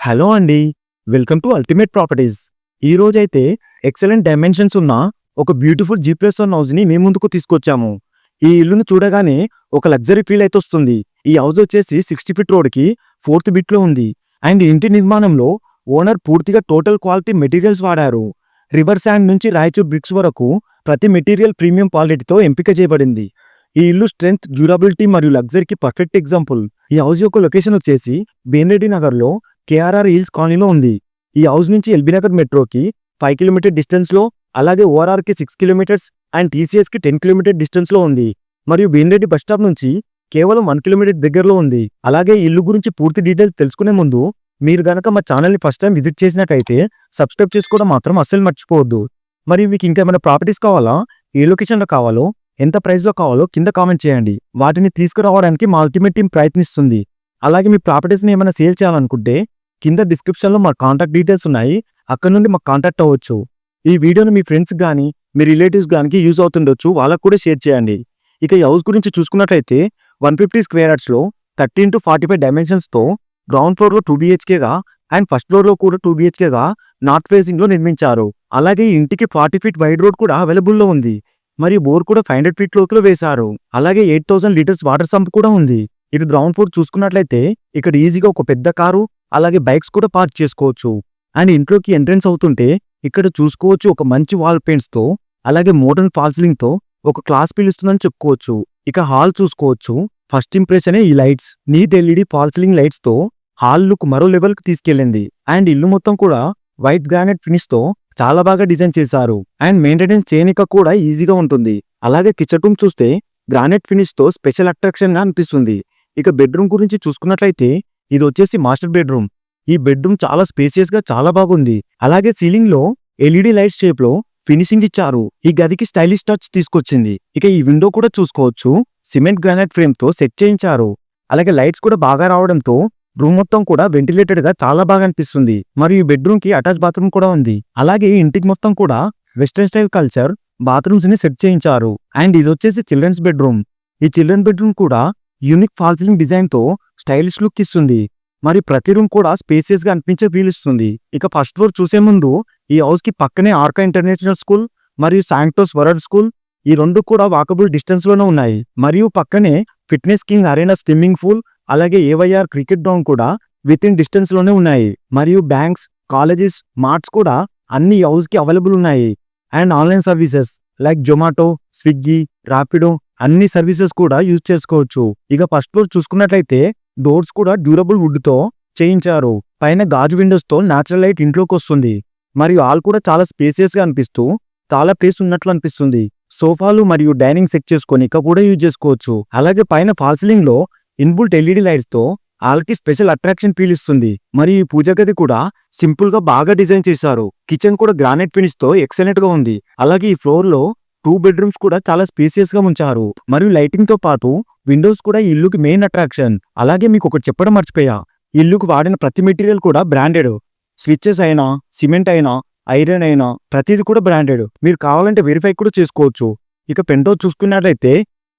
Hello అండి welcome to ultimate properties ఈ రోజైతే ఎక్సలెంట్ డైమెన్షన్స్ ఉన్న ఒక బ్యూటిఫుల్ జీ ప్లస్ వన్ హౌస్ని మీ ముందుకు తీసుకొచ్చాము. ఈ ఇల్లును చూడగానే ఒక లగ్జరీ ఫీల్ అయితే వస్తుంది. ఈ హౌస్ వచ్చేసి సిక్స్టీ ఫీట్ రోడ్కి ఫోర్త్ బిట్లో ఉంది. అండ్ ఇంటి నిర్మాణంలో ఓనర్ పూర్తిగా టోటల్ క్వాలిటీ మెటీరియల్స్ వాడారు. రివర్ శాండ్ నుంచి రాయచూర్ బ్రిక్స్ వరకు ప్రతి మెటీరియల్ ప్రీమియం క్వాలిటీతో ఎంపిక చేయబడింది. ఈ ఇల్లు స్ట్రెంగ్త్ డ్యూరబిలిటీ మరియు లగ్జరీకి పర్ఫెక్ట్ ఎగ్జాంపుల్ ఈ హౌస్ యొక్క లొకేషన్ వచ్చేసి బేన్రెడ్డి నగర్లో కేఆర్ఆర్ హిల్స్ కాలనీలో ఉంది. ఈ హౌస్ నుంచి ఎల్బీనగర్ మెట్రోకి ఫైవ్ కిలోమీటర్ డిస్టెన్స్లో అలాగే ఓఆర్ఆర్కి సిక్స్ కిలోమీటర్స్ అండ్ టీసీఎస్కి టెన్ కిలోమీటర్ డిస్టెన్స్లో ఉంది. మరియు బీన్రెడ్డి బస్ స్టాప్ నుంచి కేవలం వన్ కిలోమీటర్ దగ్గరలో ఉంది. అలాగే ఇల్లు గురించి పూర్తి డీటెయిల్స్ తెలుసుకునే ముందు మీరు గనక మా ఛానల్ని ఫస్ట్ టైం విజిట్ చేసినట్టయితే సబ్స్క్రైబ్ చేసుకోవడం మాత్రం అస్సలు మర్చిపోవద్దు. మరియు మీకు ఇంకేమైనా ప్రాపర్టీస్ కావాలా ఏ లొకేషన్లో కావాలో ఎంత ప్రైస్లో కావాలో కింద కామెంట్ చేయండి. వాటిని తీసుకురావడానికి మా అల్టిమేట్ టీం ప్రయత్నిస్తుంది. అలాగే మీ ప్రాపర్టీస్ని ఏమైనా సేల్ చేయాలనుకుంటే కింద డిస్క్రిప్షన్లో మా కాంటాక్ట్ డీటెయిల్స్ ఉన్నాయి. అక్కడ నుండి మాకు కాంటాక్ట్ అవ్వచ్చు. ఈ వీడియోని మీ ఫ్రెండ్స్ కానీ మీ రిలేటివ్స్ కానీ యూజ్ అవుతుండొచ్చు. వాళ్ళకు కూడా షేర్ చేయండి. ఇక ఈ హౌస్ గురించి చూసుకున్నట్లయితే one fifty square yards thirteen to forty five డైమెన్షన్స్తో ground ఫ్లోర్లో టూ బీహెచ్కేగా అండ్ ఫస్ట్ ఫ్లోర్లో కూడా టూ బీహెచ్కేగా నార్త్ ఫేసింగ్లో నిర్మించారు. అలాగే ఇంటికి ఫార్టీ ఫీట్ వైడ్ రోడ్ కూడా అవైలబుల్లో ఉంది. మరియు బోర్ కూడా ఫైవ్ హండ్రెడ్ ఫీట్ లోతులో వేశారు. అలాగే eight thousand litres water sump కూడా ఉంది. ఇటు గ్రౌండ్ ఫ్లోర్ చూసుకున్నట్లయితే ఇక్కడ ఈజీగా ఒక పెద్ద కారు అలాగే బైక్స్ కూడా పార్క్ చేసుకోవచ్చు. అండ్ ఇంట్లోకి ఎంట్రెన్స్ అవుతుంటే ఇక్కడ చూసుకోవచ్చు ఒక మంచి వాల్ పెయింట్స్తో అలాగే మోడర్న్ ఫాల్సిలింగ్తో ఒక క్లాస్ పిలుస్తుందని చెప్పుకోవచ్చు. ఇక హాల్ చూసుకోవచ్చు. ఫస్ట్ ఇంప్రెషనే ఈ lights neat LED false ceiling లైట్స్తో hall look మరో లెవెల్ తీసుకెళ్ళింది తీసుకెళ్ళింది. అండ్ ఇల్లు మొత్తం కూడా వైట్ గ్రానైట్ ఫినిష్తో చాలా బాగా డిజైన్ చేశారు. అండ్ మెయింటెనెన్స్ చేయనిక కూడా ఈజీగా ఉంటుంది. అలాగే కిచెన్ రూమ్ చూస్తే గ్రానైట్ ఫినిష్తో స్పెషల్ అట్రాక్షన్గా అనిపిస్తుంది. ఇక బెడ్రూమ్ గురించి చూసుకున్నట్లయితే ఇది వచ్చేసి మాస్టర్ బెడ్రూమ్. ఈ బెడ్రూమ్ చాలా స్పేసియస్గా చాలా బాగుంది. అలాగే సీలింగ్లో ఎల్ఈడి లైట్ షేప్లో ఫినిషింగ్ ఇచ్చారు. ఈ గదికి స్టైలిష్ టచ్ తీసుకొచ్చింది. ఇక ఈ విండో కూడా చూసుకోవచ్చు. సిమెంట్ గ్రానైట్ ఫ్రేమ్తో సెట్ చేయించారు. అలాగే లైట్స్ కూడా బాగా రావడంతో రూమ్ మొత్తం కూడా వెంటిలేటెడ్గా చాలా బాగా అనిపిస్తుంది. మరియు ఈ బెడ్రూమ్కి అటాచ్ బాత్రూమ్ కూడా ఉంది. అలాగే ఇంటికి మొత్తం కూడా వెస్ట్రన్ స్టైల్ కల్చర్ బాత్రూమ్స్ని సెట్ చేయించారు. అండ్ ఇది వచ్చేసి చిల్డ్రన్స్ బెడ్రూమ్. ఈ చిల్డ్రన్ బెడ్రూమ్ కూడా యూనిక్ ఫాల్సిలింగ్ డిజైన్తో స్టైలిష్ లుక్ ఇస్తుంది. మరి ప్రతి రూమ్ కూడా స్పేసియస్గా అనిపించే వీలుస్తుంది ఇస్తుంది. ఇక ఫస్ట్ ఫ్లోర్ చూసే ముందు ఈ హౌస్కి పక్కనే ఆర్కా ఇంటర్నేషనల్ స్కూల్ మరియు శాంక్టోస్ వరల్డ్ స్కూల్ ఈ రెండు కూడా వాకబుల్ డిస్టెన్స్లోనే ఉన్నాయి. మరియు పక్కనే fitness king arena swimming pool అలాగే ఏవైఆర్ క్రికెట్ గ్రౌండ్ కూడా విత్ ఇన్ డిస్టెన్స్లోనే ఉన్నాయి. మరియు బ్యాంక్స్ కాలేజెస్ మార్ట్స్ కూడా అన్ని హౌస్కి అవైలబుల్ ఉన్నాయి. And online services like Zomato Swiggy Rapido అన్ని సర్వీసెస్ కూడా యూజ్ చేసుకోవచ్చు. ఇక ఫస్ట్ ఫ్లోర్ చూసుకున్నట్లయితే డోర్స్ కూడా డ్యూరబుల్ వుడ్తో చేయించారు. పైన గాజు విండోస్తో నాచురల్ లైట్ ఇంట్లోకి వస్తుంది. మరియు హాల్ కూడా చాలా స్పేసియస్గా అనిపిస్తూ చాలా ప్లేస్ ఉన్నట్లు అనిపిస్తుంది. సోఫాలు మరియు డైనింగ్ సెట్ చేసుకొని ఇక కూడా యూజ్ చేసుకోవచ్చు. అలాగే పైన ఫాల్సిలింగ్లో ఇన్బుల్ట్ ఎల్ఈడి లైట్స్తో హాల్కి స్పెషల్ అట్రాక్షన్ ఫీల్ ఇస్తుంది. మరియు ఈ పూజ గది కూడా సింపుల్గా బాగా డిజైన్ చేశారు. కిచెన్ కూడా గ్రానైట్ ఫినిష్తో ఎక్సలెంట్గా ఉంది. అలాగే ఈ ఫ్లోర్లో టూ బెడ్రూమ్స్ కూడా చాలా స్పేసియస్గా ఉంచారు. మరియు లైటింగ్తో పాటు విండోస్ కూడా ఇల్లుకి మెయిన్ అట్రాక్షన్ అలాగే మీకు ఒకటి చెప్పడం మర్చిపోయా. ఇల్లుకు వాడిన ప్రతి మెటీరియల్ కూడా బ్రాండెడ్ స్విచ్చెస్ అయినా సిమెంట్ అయినా ఐరన్ అయినా ప్రతిది కూడా బ్రాండెడ్ మీరు కావాలంటే వెరిఫై కూడా చేసుకోవచ్చు. ఇక పెంటో చూసుకున్నట్లయితే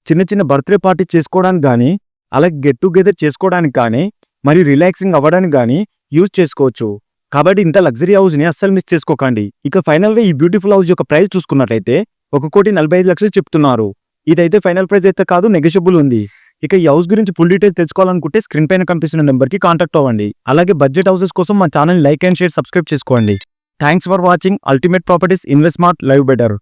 చిన్న చిన్న బర్త్డే పార్టీ చేసుకోవడానికి కానీ అలాగే గెట్ టుగెదర్ చేసుకోవడానికి కానీ మరియు రిలాక్సింగ్ అవ్వడానికి కానీ యూజ్ చేసుకోవచ్చు. కాబట్టి ఇంత లగ్జరీ హౌస్ని అస్సలు మిస్ చేసుకోకండి. ఇక ఫైనల్గా ఈ బ్యూటిఫుల్ హౌస్ యొక్క ప్రైస్ చూసుకున్నట్లయితే ఒక కోటి నలభై ఐదు లక్షలు చెప్తున్నారు. ఇదైతే ఫైనల్ ప్రైస్ అయితే కాదు నెగోషియబుల్ ఉంది. ఇక ఈ హౌస్ గురించి ఫుల్ డీటెయిల్స్ తెలుసుకోవాలనుకుంటే స్క్రీన్ పైన కనిపిస్తున్న నెంబర్కి కాంటాక్ట్ అవ్వండి. అలాగే బడ్జెట్ హౌసెస్ కోసం మా channel like and share subscribe చేసుకోండి. Thanks for watching. Ultimate properties invest smart live better.